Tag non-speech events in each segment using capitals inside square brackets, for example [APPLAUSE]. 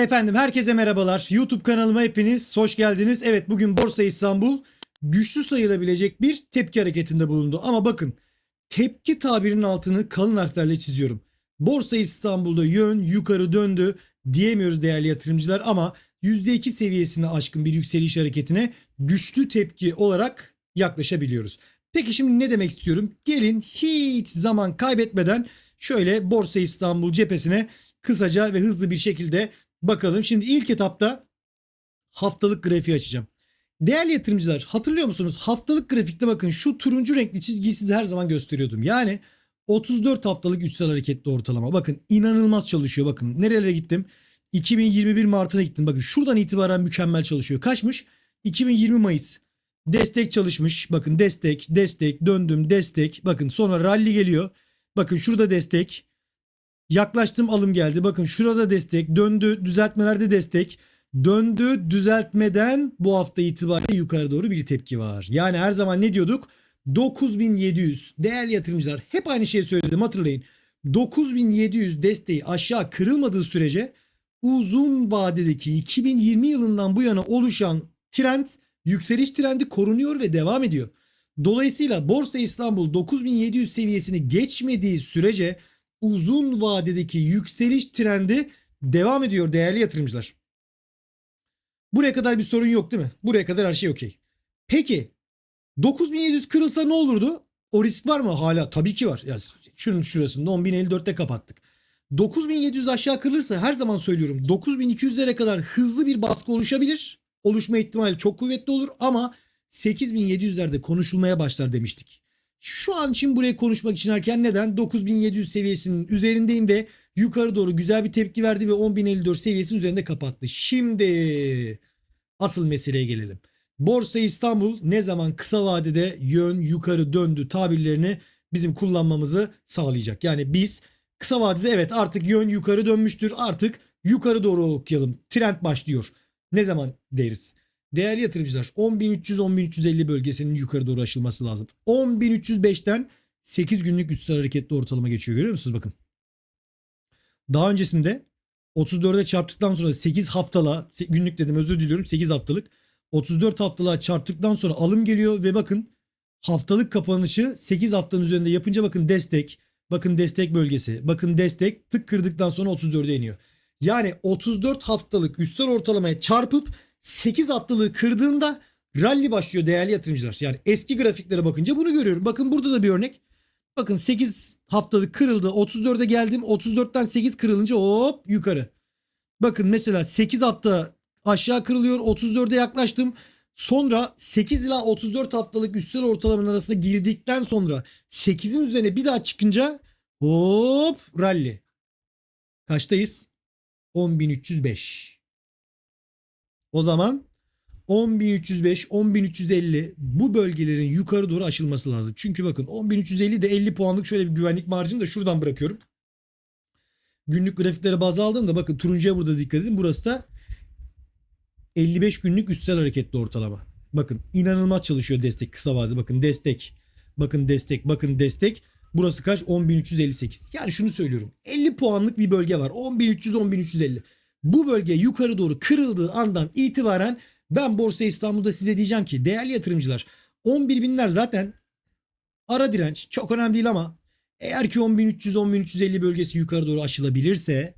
Efendim herkese merhabalar. YouTube kanalıma hepiniz hoş geldiniz. Evet bugün Borsa İstanbul güçlü sayılabilecek bir tepki hareketinde bulundu. Ama bakın tepki tabirinin altını kalın harflerle çiziyorum. Borsa İstanbul'da yön yukarı döndü diyemiyoruz değerli yatırımcılar ama %2 seviyesine aşkın bir yükseliş hareketine güçlü tepki olarak yaklaşabiliyoruz. Peki şimdi ne demek istiyorum? Gelin hiç zaman kaybetmeden şöyle Borsa İstanbul cephesine kısaca ve hızlı bir şekilde bakalım. Şimdi ilk etapta haftalık grafiği açacağım. Değerli yatırımcılar hatırlıyor musunuz? Haftalık grafikte bakın şu turuncu renkli çizgiyi size her zaman gösteriyordum. Yani 34 haftalık üstel hareketli ortalama. Bakın inanılmaz çalışıyor. Bakın nerelere gittim? 2021 Mart'ına gittim. Bakın şuradan itibaren mükemmel çalışıyor. Kaçmış? 2020 Mayıs. Destek çalışmış. Bakın destek, destek, döndüm, destek. Bakın sonra rally geliyor. Bakın şurada destek. Yaklaştım alım geldi. Bakın şurada destek. Döndü. Düzeltmelerde destek. Döndü. Düzeltmeden bu hafta itibariyle yukarı doğru bir tepki var. Yani her zaman ne diyorduk? 9700 değerli yatırımcılar hep aynı şeyi söyledim hatırlayın. 9700 desteği aşağı kırılmadığı sürece uzun vadedeki 2020 yılından bu yana oluşan trend yükseliş trendi korunuyor ve devam ediyor. Dolayısıyla Borsa İstanbul 9700 seviyesini geçmediği sürece uzun vadedeki yükseliş trendi devam ediyor değerli yatırımcılar. Buraya kadar bir sorun yok değil mi? Buraya kadar her şey okey. Peki 9700 kırılsa ne olurdu? O risk var mı hala? Tabii ki var. Ya şunun şurasında 10.054'te kapattık. 9700 aşağı kırılırsa her zaman söylüyorum 9200'lere kadar hızlı bir baskı oluşabilir. Oluşma ihtimali çok kuvvetli olur ama 8700'lerde konuşulmaya başlar demiştik. Şu an için buraya konuşmak için erken neden? 9700 seviyesinin üzerindeyim ve yukarı doğru güzel bir tepki verdi ve 10.054 seviyesinin üzerinde kapattı. Şimdi asıl meseleye gelelim. Borsa İstanbul ne zaman kısa vadede yön yukarı döndü tabirlerini bizim kullanmamızı sağlayacak. Yani biz kısa vadede evet artık yön yukarı dönmüştür. Artık yukarı doğru okuyalım. Trend başlıyor. Ne zaman deriz? Değerli yatırımcılar 10.300-10.350 bölgesinin yukarı doğru aşılması lazım. 10.305'ten 8 günlük üstsel hareketli ortalama geçiyor görüyor musunuz bakın. Daha öncesinde 34'e çarptıktan sonra 8 haftalığa günlük dedim özür diliyorum 8 haftalık 34 haftalığa çarptıktan sonra alım geliyor ve bakın haftalık kapanışı 8 haftanın üzerinde yapınca bakın destek bakın destek bölgesi bakın destek tık kırdıktan sonra 34'e iniyor. Yani 34 haftalık üstsel ortalamaya çarpıp 8 haftalığı kırdığında rally başlıyor değerli yatırımcılar. Yani eski grafiklere bakınca bunu görüyorum. Bakın burada da bir örnek. Bakın 8 haftalık kırıldı. 34'e geldim. 34'ten 8 kırılınca hop yukarı. Bakın mesela 8 hafta aşağı kırılıyor. 34'e yaklaştım. Sonra 8 ila 34 haftalık üstsel ortalamanın arasında girdikten sonra 8'in üzerine bir daha çıkınca hop rally. Kaçtayız? 10.305. O zaman 10.305, 10.350 bu bölgelerin yukarı doğru aşılması lazım. Çünkü bakın 10.350 de 50 puanlık şöyle bir güvenlik marjını da şuradan bırakıyorum. Günlük grafiklere baz aldığımda bakın turuncuya burada dikkat edin. Burası da 55 günlük üstsel hareketli ortalama. Bakın inanılmaz çalışıyor destek kısa vadede. Bakın destek. Bakın destek. Bakın destek. Burası kaç? 10.358. Yani şunu söylüyorum. 50 puanlık bir bölge var. 10.300 10.350. Bu bölge yukarı doğru kırıldığı andan itibaren ben Borsa İstanbul'da size diyeceğim ki değerli yatırımcılar 11 binler zaten ara direnç çok önemli değil ama eğer ki 10.300 10.350 bölgesi yukarı doğru aşılabilirse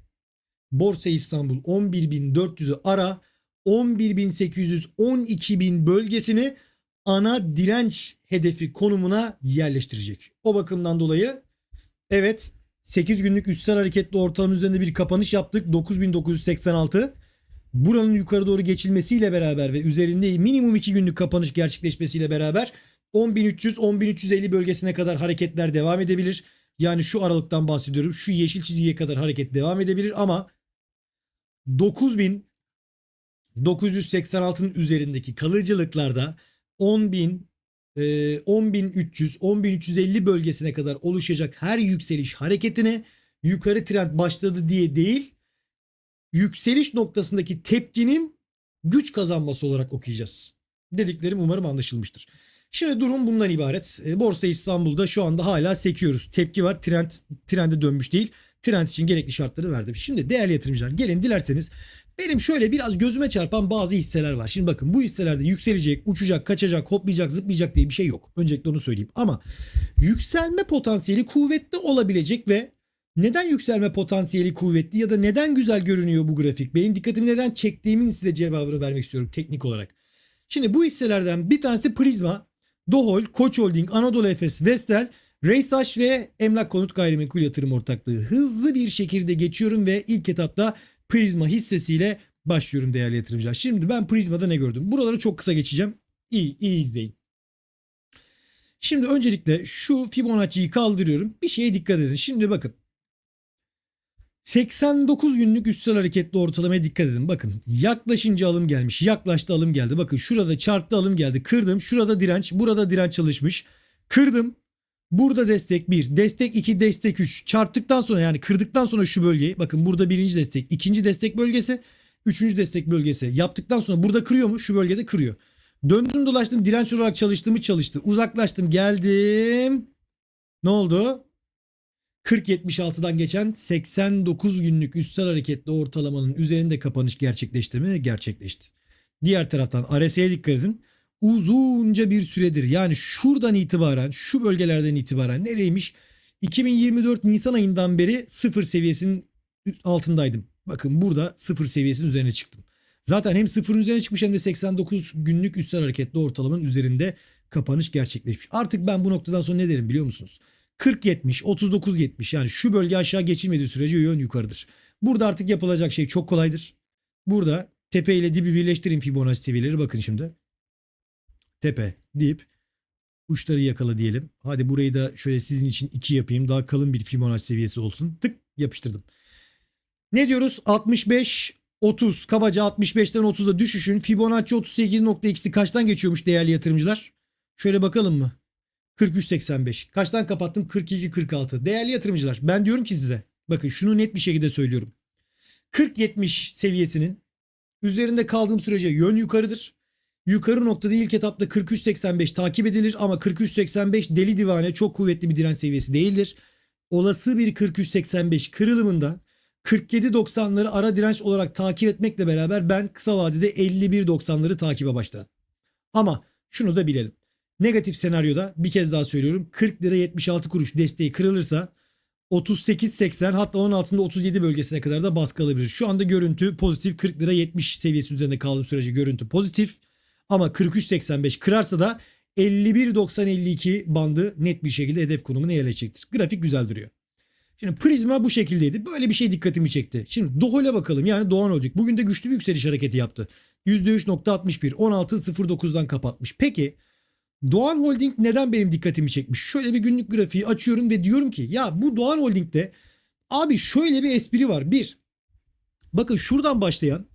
Borsa İstanbul 11.400'ü ara 11.800 12.000 bölgesini ana direnç hedefi konumuna yerleştirecek. O bakımdan dolayı evet 8 günlük üstsel hareketli ortalama üzerinde bir kapanış yaptık. 9986. Buranın yukarı doğru geçilmesiyle beraber ve üzerinde minimum 2 günlük kapanış gerçekleşmesiyle beraber 10.300 10.350 bölgesine kadar hareketler devam edebilir. Yani şu aralıktan bahsediyorum. Şu yeşil çizgiye kadar hareket devam edebilir ama 9000 986'nın üzerindeki kalıcılıklarda 10.000 e, 10.300 10.350 bölgesine kadar oluşacak her yükseliş hareketine yukarı trend başladı diye değil yükseliş noktasındaki tepkinin güç kazanması olarak okuyacağız. Dediklerim umarım anlaşılmıştır. Şimdi durum bundan ibaret. E, Borsa İstanbul'da şu anda hala sekiyoruz. Tepki var. Trend trende dönmüş değil. Trend için gerekli şartları verdim. Şimdi değerli yatırımcılar gelin dilerseniz Benim şöyle biraz gözüme çarpan bazı hisseler var. Şimdi bakın bu hisselerde yükselecek, uçacak, kaçacak, hoplayacak, zıplayacak diye bir şey yok. Öncelikle onu söyleyeyim. Ama yükselme potansiyeli kuvvetli olabilecek ve neden yükselme potansiyeli kuvvetli ya da neden güzel görünüyor bu grafik? Benim dikkatimi neden çektiğimin size cevabını vermek istiyorum teknik olarak. Şimdi bu hisselerden bir tanesi Prisma, Dohol, Koç Holding, Anadolu Efes, Vestel, Reysaş ve Emlak Konut Gayrimenkul Yatırım Ortaklığı. Hızlı bir şekilde geçiyorum ve ilk etapta Prisma hissesiyle başlıyorum değerli yatırımcılar. Şimdi ben Prisma'da ne gördüm? Buraları çok kısa geçeceğim. İyi, iyi izleyin. Şimdi öncelikle şu Fibonacci'yi kaldırıyorum. Bir şeye dikkat edin. Şimdi bakın. 89 günlük üstsel hareketli ortalamaya dikkat edin. Bakın yaklaşınca alım gelmiş. Yaklaştı alım geldi. Bakın şurada çarptı alım geldi. Kırdım. Şurada direnç. Burada direnç çalışmış. Kırdım. Burada destek 1, destek 2, destek 3. Çarptıktan sonra yani kırdıktan sonra şu bölgeyi bakın burada birinci destek, ikinci destek bölgesi, üçüncü destek bölgesi. Yaptıktan sonra burada kırıyor mu? Şu bölgede kırıyor. Döndüm dolaştım direnç olarak çalıştığımı çalıştı. Uzaklaştım geldim. Ne oldu? 40.76'dan geçen 89 günlük üstsel hareketli ortalamanın üzerinde kapanış gerçekleşti mi? Gerçekleşti. Diğer taraftan RSI'ye dikkat edin uzunca bir süredir yani şuradan itibaren şu bölgelerden itibaren nereymiş 2024 Nisan ayından beri sıfır seviyesinin altındaydım. Bakın burada sıfır seviyesinin üzerine çıktım. Zaten hem sıfırın üzerine çıkmış hem de 89 günlük üstsel hareketli ortalamanın üzerinde kapanış gerçekleşmiş. Artık ben bu noktadan sonra ne derim biliyor musunuz? 40-70, 39-70 yani şu bölge aşağı geçilmediği sürece yön yukarıdır. Burada artık yapılacak şey çok kolaydır. Burada tepe ile dibi birleştirin Fibonacci seviyeleri bakın şimdi tepe deyip uçları yakala diyelim. Hadi burayı da şöyle sizin için 2 yapayım. Daha kalın bir Fibonacci seviyesi olsun. Tık yapıştırdım. Ne diyoruz? 65 30 kabaca 65'ten 30'a düşüşün Fibonacci 38.x'i kaçtan geçiyormuş değerli yatırımcılar? Şöyle bakalım mı? 43.85. Kaçtan kapattım? 42.46. Değerli yatırımcılar ben diyorum ki size bakın şunu net bir şekilde söylüyorum. 40-70 seviyesinin üzerinde kaldığım sürece yön yukarıdır. Yukarı noktada ilk etapta 43.85 takip edilir ama 43.85 deli divane çok kuvvetli bir direnç seviyesi değildir. Olası bir 43.85 kırılımında 47.90'ları ara direnç olarak takip etmekle beraber ben kısa vadede 51.90'ları takibe başladım. Ama şunu da bilelim. Negatif senaryoda bir kez daha söylüyorum 40 lira 76 kuruş desteği kırılırsa 38.80 hatta onun altında 37 bölgesine kadar da baskı alabilir. Şu anda görüntü pozitif 40 lira 70 seviyesi üzerinde kaldığım sürece görüntü pozitif. Ama 43.85 kırarsa da 51.90-52 bandı net bir şekilde hedef konumuna yerleşecektir. Grafik güzel duruyor. Şimdi Prisma bu şekildeydi. Böyle bir şey dikkatimi çekti. Şimdi Dohol'e bakalım. Yani Doğan Holding. Bugün de güçlü bir yükseliş hareketi yaptı. %3.61. 16.09'dan kapatmış. Peki Doğan Holding neden benim dikkatimi çekmiş? Şöyle bir günlük grafiği açıyorum ve diyorum ki ya bu Doğan Holding'de abi şöyle bir espri var. Bir, bakın şuradan başlayan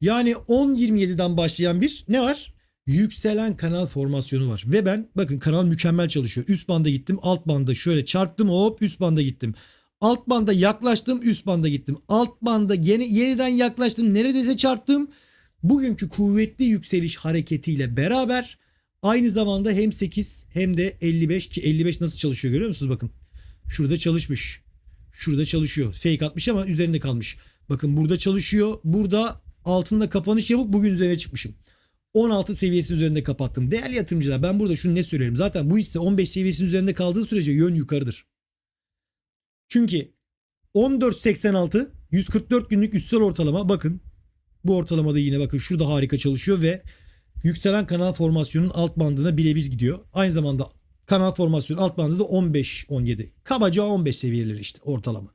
yani 10.27'den başlayan bir ne var? Yükselen kanal formasyonu var. Ve ben bakın kanal mükemmel çalışıyor. Üst banda gittim alt banda şöyle çarptım hop üst banda gittim. Alt banda yaklaştım üst banda gittim. Alt banda yeni, yeniden yaklaştım neredeyse çarptım. Bugünkü kuvvetli yükseliş hareketiyle beraber aynı zamanda hem 8 hem de 55 ki 55 nasıl çalışıyor görüyor musunuz bakın. Şurada çalışmış. Şurada çalışıyor. Fake atmış ama üzerinde kalmış. Bakın burada çalışıyor. Burada altında kapanış yapıp bugün üzerine çıkmışım. 16 seviyesi üzerinde kapattım. Değerli yatırımcılar ben burada şunu ne söylerim. Zaten bu hisse 15 seviyesi üzerinde kaldığı sürece yön yukarıdır. Çünkü 14.86 144 günlük üstsel ortalama bakın. Bu ortalamada yine bakın şurada harika çalışıyor ve yükselen kanal formasyonunun alt bandına birebir gidiyor. Aynı zamanda kanal formasyonu alt bandı da 15-17. Kabaca 15 seviyeleri işte ortalama.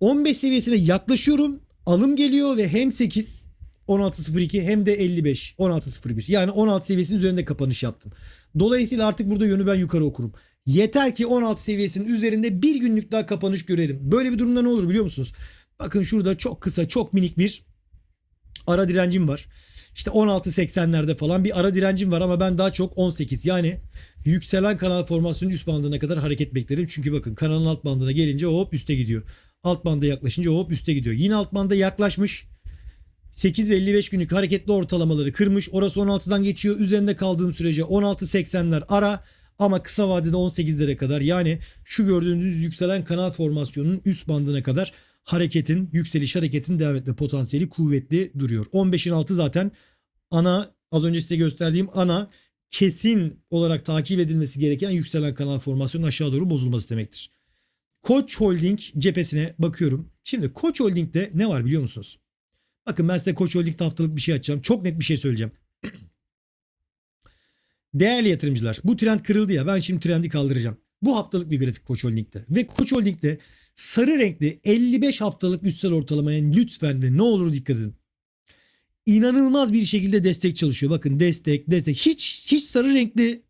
15 seviyesine yaklaşıyorum. Alım geliyor ve hem 8 16.02 hem de 55 16.01 yani 16 seviyesinin üzerinde kapanış yaptım. Dolayısıyla artık burada yönü ben yukarı okurum. Yeter ki 16 seviyesinin üzerinde bir günlük daha kapanış görelim. Böyle bir durumda ne olur biliyor musunuz? Bakın şurada çok kısa çok minik bir ara direncim var. İşte 16.80'lerde falan bir ara direncim var ama ben daha çok 18 yani yükselen kanal formasyonun üst bandına kadar hareket beklerim. Çünkü bakın kanalın alt bandına gelince hop üste gidiyor. Alt banda yaklaşınca hop üste gidiyor. Yine alt banda yaklaşmış. 8 ve 55 günlük hareketli ortalamaları kırmış. Orası 16'dan geçiyor. Üzerinde kaldığım sürece 16.80'ler ara ama kısa vadede 18'lere kadar yani şu gördüğünüz yükselen kanal formasyonunun üst bandına kadar hareketin, yükseliş hareketin devam etme potansiyeli kuvvetli duruyor. 15'in altı zaten ana az önce size gösterdiğim ana kesin olarak takip edilmesi gereken yükselen kanal formasyonun aşağı doğru bozulması demektir. Koç Holding cephesine bakıyorum. Şimdi Koç Holding'de ne var biliyor musunuz? Bakın ben size Koç Holding'de haftalık bir şey açacağım. Çok net bir şey söyleyeceğim. [CLEARS THROAT] Değerli yatırımcılar bu trend kırıldı ya ben şimdi trendi kaldıracağım. Bu haftalık bir grafik Koç Holding'de. Ve Koç Holding'de sarı renkli 55 haftalık üstsel ortalamaya lütfen ve ne olur dikkat edin. İnanılmaz bir şekilde destek çalışıyor. Bakın destek destek hiç hiç sarı renkli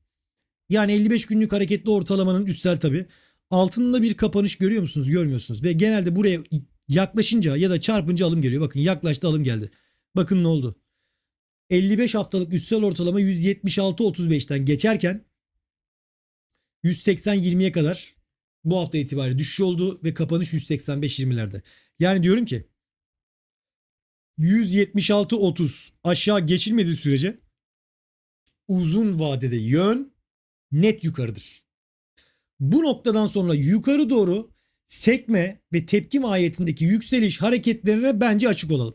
yani 55 günlük hareketli ortalamanın üstsel tabi. Altında bir kapanış görüyor musunuz? Görmüyorsunuz. Ve genelde buraya yaklaşınca ya da çarpınca alım geliyor. Bakın yaklaştı alım geldi. Bakın ne oldu? 55 haftalık üstsel ortalama 176.35'ten geçerken 180-20'ye kadar bu hafta itibariyle düşüş oldu ve kapanış 185-20'lerde. Yani diyorum ki 176-30 aşağı geçilmediği sürece uzun vadede yön net yukarıdır. Bu noktadan sonra yukarı doğru sekme ve tepki mahiyetindeki yükseliş hareketlerine bence açık olalım.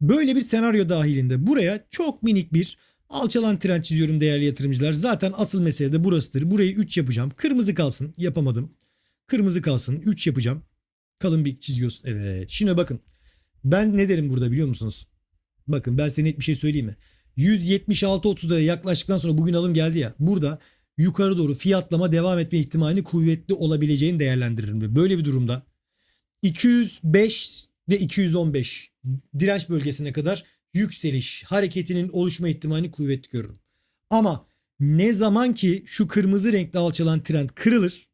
Böyle bir senaryo dahilinde buraya çok minik bir alçalan trend çiziyorum değerli yatırımcılar. Zaten asıl mesele de burasıdır. Burayı 3 yapacağım. Kırmızı kalsın. Yapamadım. Kırmızı kalsın. 3 yapacağım. Kalın bir çiziyorsun. Evet. Şimdi bakın. Ben ne derim burada biliyor musunuz? Bakın ben size net bir şey söyleyeyim mi? 176.30'da yaklaştıktan sonra bugün alım geldi ya. Burada yukarı doğru fiyatlama devam etme ihtimalini kuvvetli olabileceğini değerlendiririm. Ve böyle bir durumda 205 ve 215 direnç bölgesine kadar yükseliş hareketinin oluşma ihtimalini kuvvetli görürüm. Ama ne zaman ki şu kırmızı renkli alçalan trend kırılır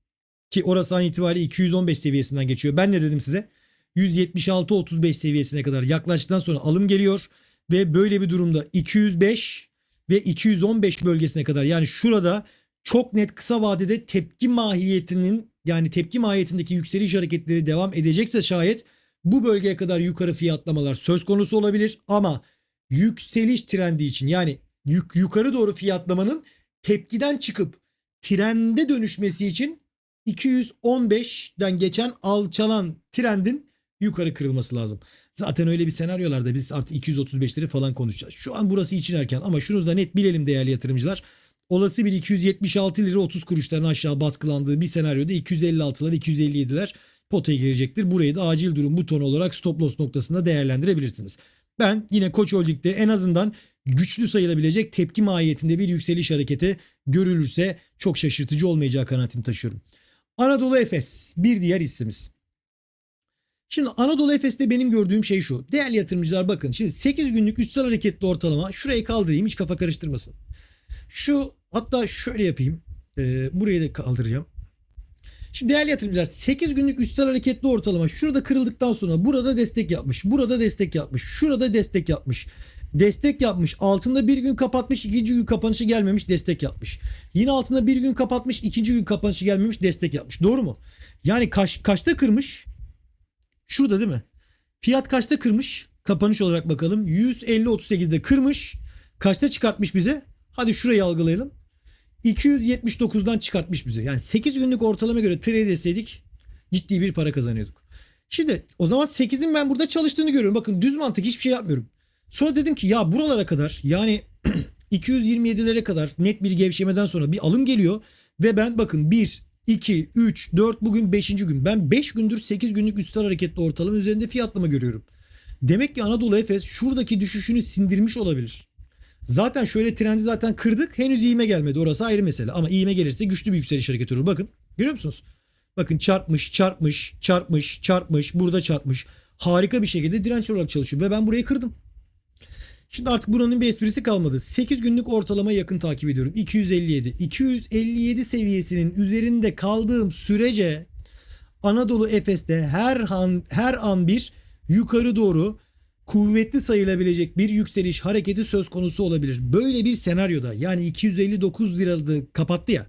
ki orası an itibariyle 215 seviyesinden geçiyor. Ben ne dedim size? 176-35 seviyesine kadar yaklaştıktan sonra alım geliyor ve böyle bir durumda 205 ve 215 bölgesine kadar yani şurada çok net kısa vadede tepki mahiyetinin yani tepki mahiyetindeki yükseliş hareketleri devam edecekse şayet bu bölgeye kadar yukarı fiyatlamalar söz konusu olabilir ama yükseliş trendi için yani yuk- yukarı doğru fiyatlamanın tepkiden çıkıp trende dönüşmesi için 215'den geçen alçalan trendin yukarı kırılması lazım. Zaten öyle bir senaryolarda biz artık 235'leri falan konuşacağız. Şu an burası için erken ama şunu da net bilelim değerli yatırımcılar. Olası bir 276 lira 30 kuruşların aşağı baskılandığı bir senaryoda 256'lar 257'ler potaya girecektir. Burayı da acil durum butonu olarak stop loss noktasında değerlendirebilirsiniz. Ben yine Koç Holding'de en azından güçlü sayılabilecek tepki mahiyetinde bir yükseliş hareketi görülürse çok şaşırtıcı olmayacağı kanaatini taşıyorum. Anadolu Efes bir diğer hissemiz. Şimdi Anadolu Efes'te benim gördüğüm şey şu. Değerli yatırımcılar bakın. Şimdi 8 günlük üstsel hareketli ortalama. Şurayı kaldırayım hiç kafa karıştırmasın. Şu hatta şöyle yapayım. Ee, burayı da kaldıracağım. Şimdi değerli yatırımcılar 8 günlük üstsel hareketli ortalama şurada kırıldıktan sonra burada destek yapmış. Burada destek yapmış. Şurada destek yapmış. Destek yapmış. Altında bir gün kapatmış. ikinci gün kapanışı gelmemiş. Destek yapmış. Yine altında bir gün kapatmış. ikinci gün kapanışı gelmemiş. Destek yapmış. Doğru mu? Yani kaç, kaçta kırmış? Şurada değil mi? Fiyat kaçta kırmış? Kapanış olarak bakalım. 150.38'de kırmış. Kaçta çıkartmış bize? Hadi şurayı algılayalım. 279'dan çıkartmış bize. Yani 8 günlük ortalama göre trade etseydik ciddi bir para kazanıyorduk. Şimdi o zaman 8'in ben burada çalıştığını görüyorum. Bakın düz mantık hiçbir şey yapmıyorum. Sonra dedim ki ya buralara kadar yani [CLEARS THROAT] 227'lere kadar net bir gevşemeden sonra bir alım geliyor. Ve ben bakın 1, 2, 3, 4 bugün 5. gün. Ben 5 gündür 8 günlük üstel hareketli ortalama üzerinde fiyatlama görüyorum. Demek ki Anadolu Efes şuradaki düşüşünü sindirmiş olabilir. Zaten şöyle trendi zaten kırdık. Henüz iğme gelmedi. Orası ayrı mesele. Ama iğme gelirse güçlü bir yükseliş hareketi olur. Bakın. Görüyor musunuz? Bakın çarpmış, çarpmış, çarpmış, çarpmış, burada çarpmış. Harika bir şekilde direnç olarak çalışıyor. Ve ben burayı kırdım. Şimdi artık buranın bir esprisi kalmadı. 8 günlük ortalama yakın takip ediyorum. 257. 257 seviyesinin üzerinde kaldığım sürece Anadolu Efes'te her an, her an bir yukarı doğru kuvvetli sayılabilecek bir yükseliş hareketi söz konusu olabilir. Böyle bir senaryoda yani 259 liralığı kapattı ya.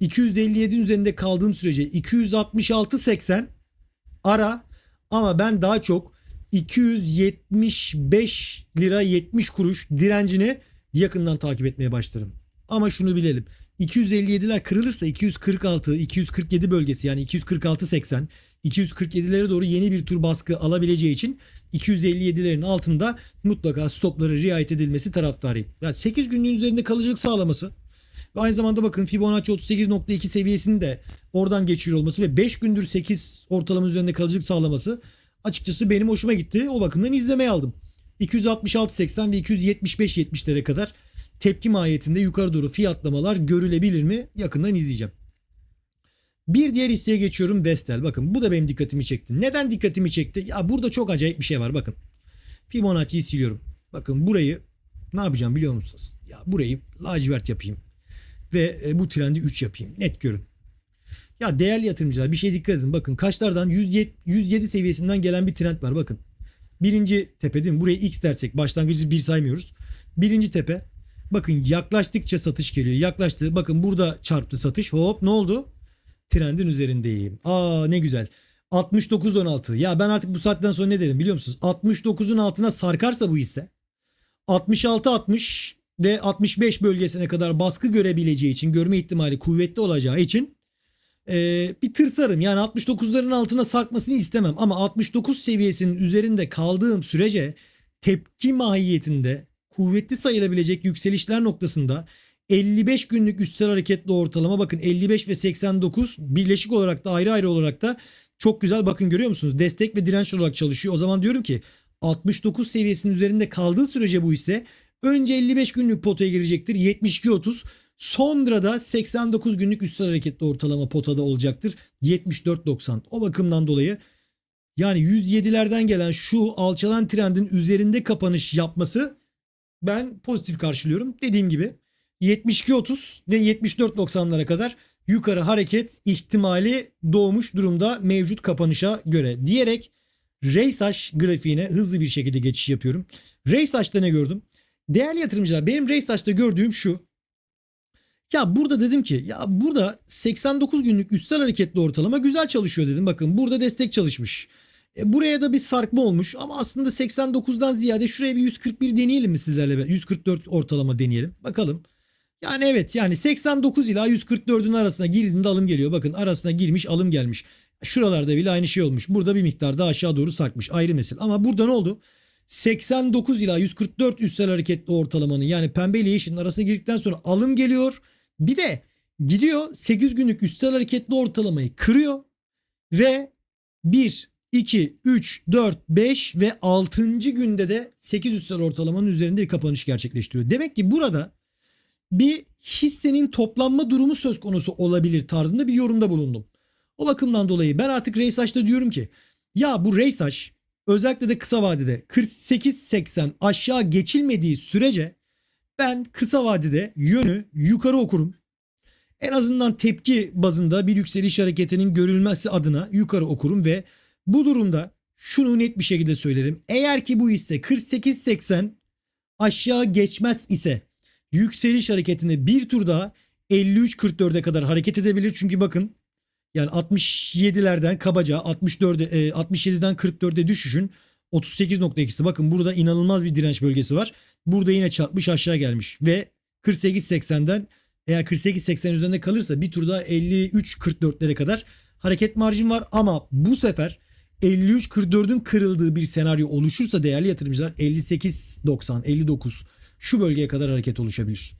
257'nin üzerinde kaldığım sürece 266.80 ara ama ben daha çok 275 lira 70 kuruş direncini yakından takip etmeye başlarım. Ama şunu bilelim. 257'ler kırılırsa 246, 247 bölgesi yani 246 80, 247'lere doğru yeni bir tur baskı alabileceği için 257'lerin altında mutlaka stoplara riayet edilmesi taraftarıyım. Yani 8 günlüğün üzerinde kalıcılık sağlaması ve aynı zamanda bakın Fibonacci 38.2 seviyesini de oradan geçiyor olması ve 5 gündür 8 ortalama üzerinde kalıcılık sağlaması açıkçası benim hoşuma gitti. O bakımdan izlemeye aldım. 266.80 ve 275.70'lere kadar tepki mahiyetinde yukarı doğru fiyatlamalar görülebilir mi? Yakından izleyeceğim. Bir diğer hisseye geçiyorum Vestel. Bakın bu da benim dikkatimi çekti. Neden dikkatimi çekti? Ya burada çok acayip bir şey var bakın. Fibonacci'yi siliyorum. Bakın burayı ne yapacağım biliyor musunuz? Ya burayı lacivert yapayım. Ve e, bu trendi 3 yapayım. Net görün. Ya değerli yatırımcılar bir şey dikkat edin. Bakın kaçlardan 107, 107 seviyesinden gelen bir trend var. Bakın. Birinci tepe değil mi? Burayı X dersek başlangıcı bir saymıyoruz. Birinci tepe. Bakın yaklaştıkça satış geliyor. Yaklaştı. Bakın burada çarptı satış. Hop ne oldu? Trendin üzerindeyim. Aa ne güzel. 69.16. Ya ben artık bu saatten sonra ne dedim biliyor musunuz? 69'un altına sarkarsa bu hisse 66-60 ve 65 bölgesine kadar baskı görebileceği için görme ihtimali kuvvetli olacağı için e, bir tırsarım. Yani 69'ların altına sarkmasını istemem ama 69 seviyesinin üzerinde kaldığım sürece tepki mahiyetinde kuvvetli sayılabilecek yükselişler noktasında 55 günlük üstsel hareketli ortalama bakın 55 ve 89 birleşik olarak da ayrı ayrı olarak da çok güzel bakın görüyor musunuz? Destek ve direnç olarak çalışıyor. O zaman diyorum ki 69 seviyesinin üzerinde kaldığı sürece bu ise önce 55 günlük potaya girecektir. 72-30 sonra da 89 günlük üstsel hareketli ortalama potada olacaktır. 74-90 o bakımdan dolayı yani 107'lerden gelen şu alçalan trendin üzerinde kapanış yapması ben pozitif karşılıyorum. Dediğim gibi 72-30 ve 74-90'lara kadar yukarı hareket ihtimali doğmuş durumda mevcut kapanışa göre diyerek Raysaş grafiğine hızlı bir şekilde geçiş yapıyorum. Raysaş'ta ne gördüm? Değerli yatırımcılar benim Raysaş'ta gördüğüm şu. Ya burada dedim ki ya burada 89 günlük üstsel hareketli ortalama güzel çalışıyor dedim. Bakın burada destek çalışmış. E, buraya da bir sarkma olmuş ama aslında 89'dan ziyade şuraya bir 141 deneyelim mi sizlerle? beraber? 144 ortalama deneyelim. Bakalım. Yani evet yani 89 ila 144'ün arasına girdiğinde alım geliyor. Bakın arasına girmiş alım gelmiş. Şuralarda bile aynı şey olmuş. Burada bir miktar daha aşağı doğru sarkmış. Ayrı mesele. Ama burada ne oldu? 89 ila 144 üstsel hareketli ortalamanın yani pembe ile yeşilin arasına girdikten sonra alım geliyor. Bir de gidiyor 8 günlük üstsel hareketli ortalamayı kırıyor ve 1, 2, 3, 4, 5 ve 6. günde de 8 üstsel ortalamanın üzerinde bir kapanış gerçekleştiriyor. Demek ki burada bir hissenin toplanma durumu söz konusu olabilir tarzında bir yorumda bulundum. O bakımdan dolayı ben artık Reysaç'ta diyorum ki ya bu Reysaç özellikle de kısa vadede 48-80 aşağı geçilmediği sürece ben kısa vadede yönü yukarı okurum. En azından tepki bazında bir yükseliş hareketinin görülmesi adına yukarı okurum ve bu durumda şunu net bir şekilde söylerim. Eğer ki bu hisse 48-80 aşağı geçmez ise yükseliş hareketinde bir tur daha 53-44'e kadar hareket edebilir. Çünkü bakın yani 67'lerden kabaca 64'e 67'den 44'e düşüşün 38.2'si. Bakın burada inanılmaz bir direnç bölgesi var. Burada yine çarpmış aşağı gelmiş ve 48.80'den eğer 48.80 üzerinde kalırsa bir turda 53.44'lere kadar hareket marjim var ama bu sefer 53.44'ün kırıldığı bir senaryo oluşursa değerli yatırımcılar 58.90 59 şu bölgeye kadar hareket oluşabilir.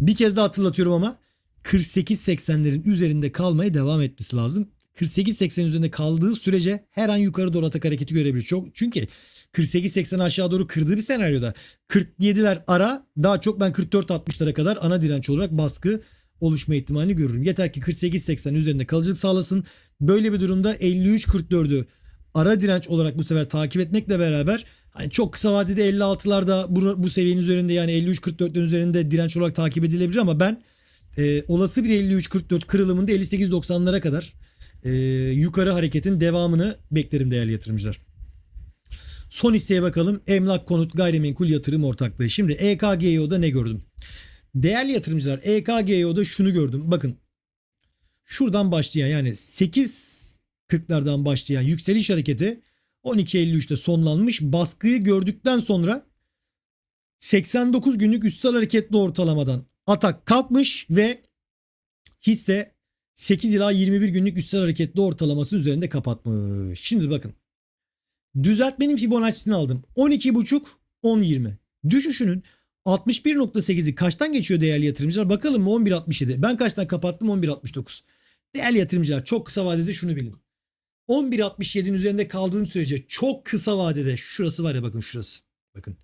Bir kez daha hatırlatıyorum ama 48-80'lerin üzerinde kalmaya devam etmesi lazım. 48-80 üzerinde kaldığı sürece her an yukarı doğru atak hareketi görebilir. Çok çünkü 48-80 aşağı doğru kırdığı bir senaryoda 47'ler ara daha çok ben 44-60'lara kadar ana direnç olarak baskı oluşma ihtimalini görürüm. Yeter ki 48-80 üzerinde kalıcılık sağlasın. Böyle bir durumda 53-44'ü ara direnç olarak bu sefer takip etmekle beraber hani çok kısa vadede 56'larda bu, bu seviyenin üzerinde yani 53-44'lerin üzerinde direnç olarak takip edilebilir ama ben e, olası bir 53-44 kırılımında 58-90'lara kadar e, yukarı hareketin devamını beklerim değerli yatırımcılar. Son hisseye bakalım. Emlak Konut Gayrimenkul Yatırım Ortaklığı. Şimdi EKGO'da ne gördüm? Değerli yatırımcılar EKGO'da şunu gördüm. Bakın şuradan başlayan yani 8.40'lardan başlayan yükseliş hareketi 12.53'te sonlanmış. Baskıyı gördükten sonra 89 günlük üstsel hareketli ortalamadan atak kalkmış ve hisse 8 ila 21 günlük üstel hareketli ortalaması üzerinde kapatmış. Şimdi bakın. Düzeltmenin Fibonacci'sini aldım. 12.5 10.20. Düşüşünün 61.8'i kaçtan geçiyor değerli yatırımcılar? Bakalım mı 11.67. Ben kaçtan kapattım? 11.69. Değerli yatırımcılar çok kısa vadede şunu bilin. 11.67'nin üzerinde kaldığım sürece çok kısa vadede şurası var ya bakın şurası. Bakın.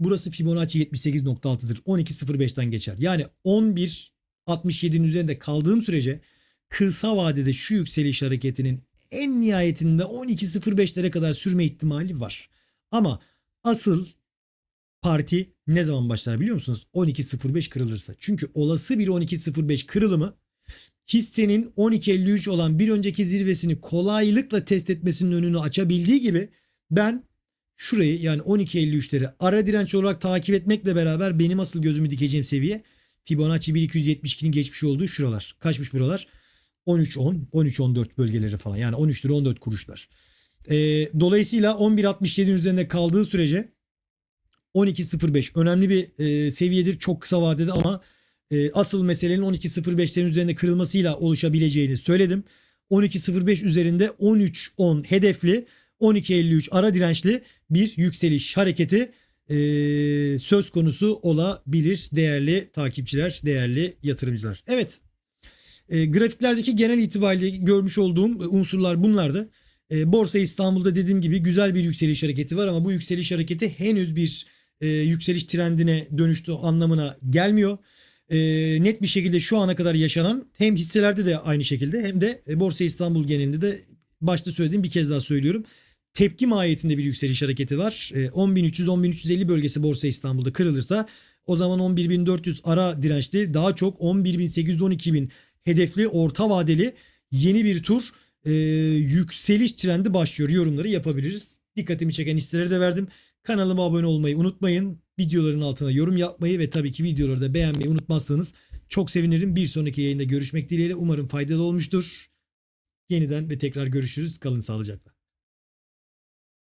Burası Fibonacci 78.6'dır. 12.05'ten geçer. Yani 11.67'nin üzerinde kaldığım sürece kısa vadede şu yükseliş hareketinin en nihayetinde 12.05'lere kadar sürme ihtimali var. Ama asıl parti ne zaman başlar biliyor musunuz? 12.05 kırılırsa. Çünkü olası bir 12.05 kırılımı hissenin 12.53 olan bir önceki zirvesini kolaylıkla test etmesinin önünü açabildiği gibi ben şurayı yani 12.53'leri ara direnç olarak takip etmekle beraber benim asıl gözümü dikeceğim seviye Fibonacci 1272'nin geçmiş olduğu şuralar. Kaçmış buralar? 13.10, 13.14 bölgeleri falan. Yani 13 lira 14 kuruşlar. Ee, dolayısıyla 11.67'nin üzerinde kaldığı sürece 12.05 önemli bir e, seviyedir çok kısa vadede ama e, asıl meselenin 12.05'lerin üzerinde kırılmasıyla oluşabileceğini söyledim. 12.05 üzerinde 13.10 hedefli 12.53 ara dirençli bir yükseliş hareketi e, söz konusu olabilir değerli takipçiler, değerli yatırımcılar. Evet. E, grafiklerdeki genel itibariyle görmüş olduğum unsurlar bunlardı. Borsa İstanbul'da dediğim gibi güzel bir yükseliş hareketi var ama bu yükseliş hareketi henüz bir yükseliş trendine dönüştü anlamına gelmiyor. E, net bir şekilde şu ana kadar yaşanan hem hisselerde de aynı şekilde hem de e, Borsa İstanbul genelinde de başta söylediğim bir kez daha söylüyorum. Tepki mahiyetinde bir yükseliş hareketi var. E, 10.300-10.350 bölgesi Borsa İstanbul'da kırılırsa o zaman 11.400 ara dirençli daha çok 11.800-12.000 hedefli orta vadeli yeni bir tur e, yükseliş trendi başlıyor. Yorumları yapabiliriz. Dikkatimi çeken hisseleri de verdim. Kanalıma abone olmayı unutmayın. Videoların altına yorum yapmayı ve tabii ki videoları da beğenmeyi unutmazsanız çok sevinirim. Bir sonraki yayında görüşmek dileğiyle. Umarım faydalı olmuştur. Yeniden ve tekrar görüşürüz. Kalın sağlıcakla.